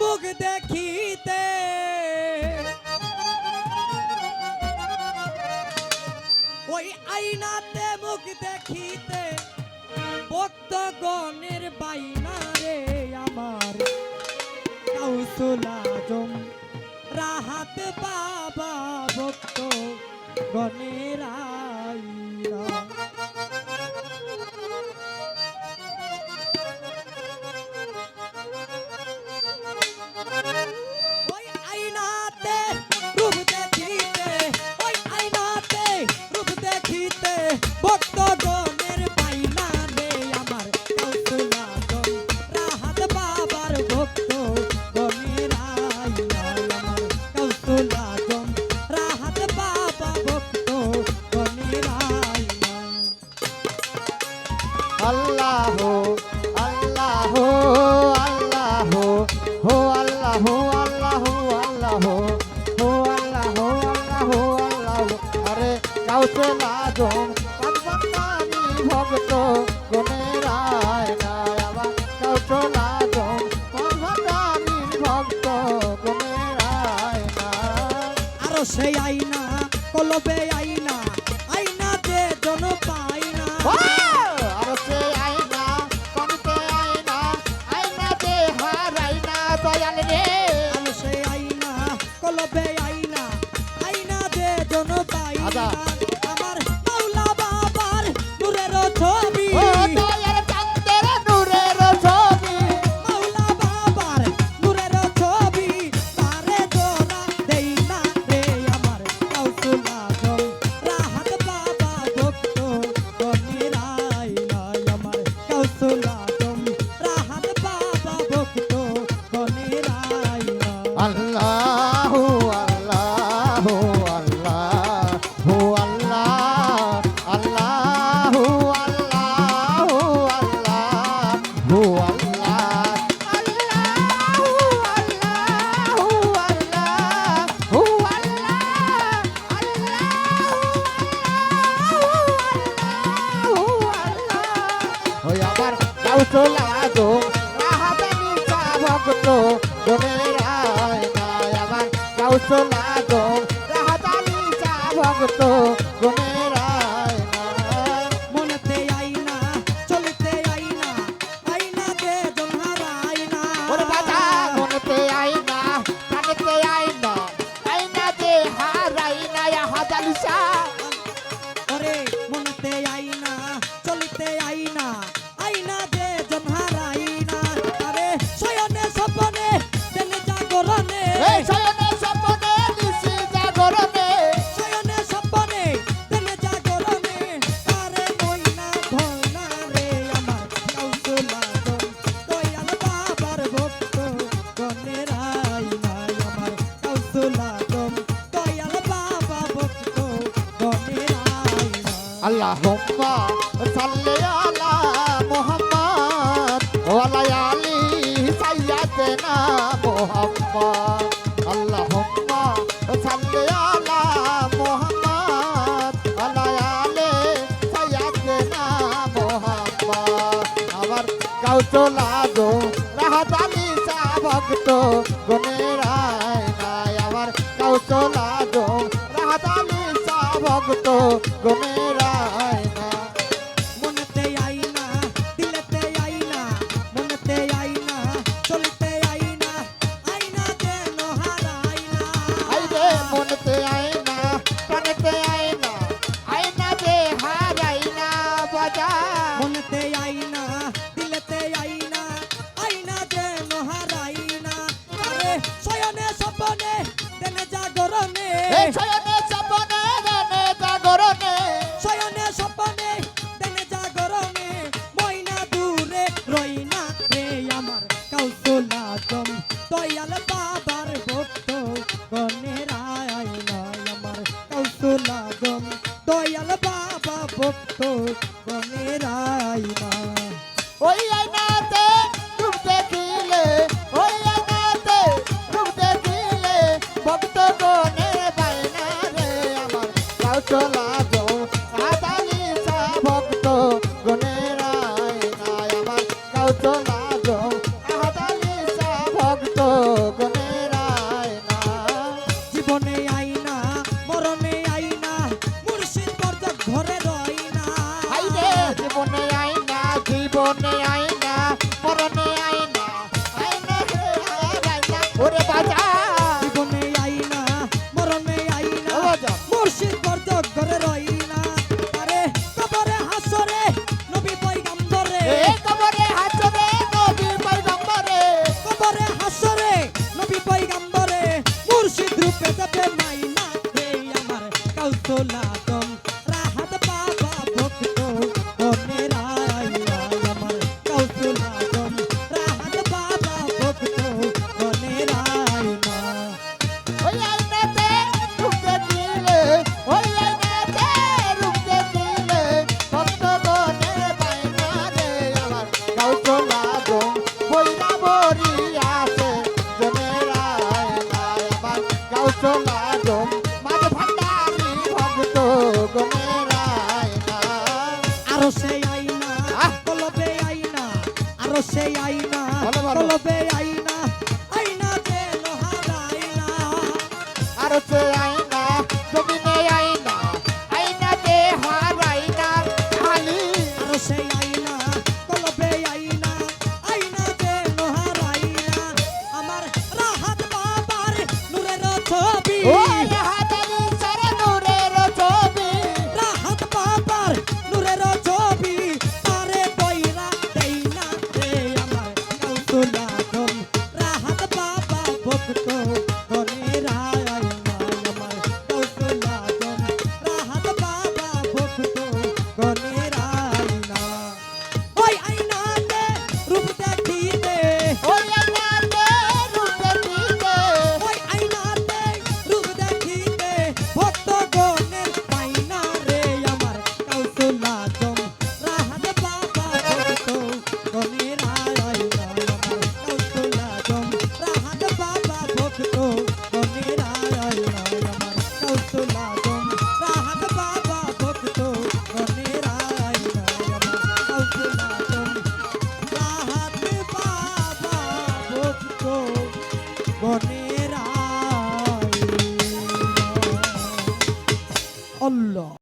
মুখ দেখিতে। ওই আইনাতে মুখ দেখিতে, ভক্তগণের বাইনা রে আমার। কাউসুল রাহাত বাবা ভক্ত গণের ভক্তগণের লাজম পানি ভক্ত গুণের আবার পানি ভক্ত গুণের আয়না আরও সেই আইনা কলবে আইনা আইনা যে জন পাইনা আর সে আয়না কমতে আয়না আয়না দে হারাইনা দয়াল রে। আরও সেই আইনা কলবে আইনা আইনা যে জন পাইনা কাউসল আগো রাহাবানি ভক্ত গমের আয়না আমার কাউসল আগো রাহাবানি ভক্ত গমের আল্লাহুম্মা সাল্লি আলা মুহাম্মদ ওয়া আলা আলি সাইয়্যিদিনা মুহাম্মদ। আল্লাহুম্মা সাল্লি আলা মুহাম্মদ ওয়া আলা আলি সাইয়্যিদিনা মুহাম্মদ। আমার কাউতলা দো রাহাত আলী সা ভক্ত শয়নে সপনে গানে জাগরণে শয়নে স্বপনে তেনে জাগরণে ময়না দূরে রইনা রে আমার কাউসুলা জম দয়াল বাবার ভক্ত গণের পরশে আইনা কলবে আইনা আইনা তে লোহার আইনা আর সে আইনা জমিনে আইনা আইনা তে হার আইনা খালি আর সে আইনা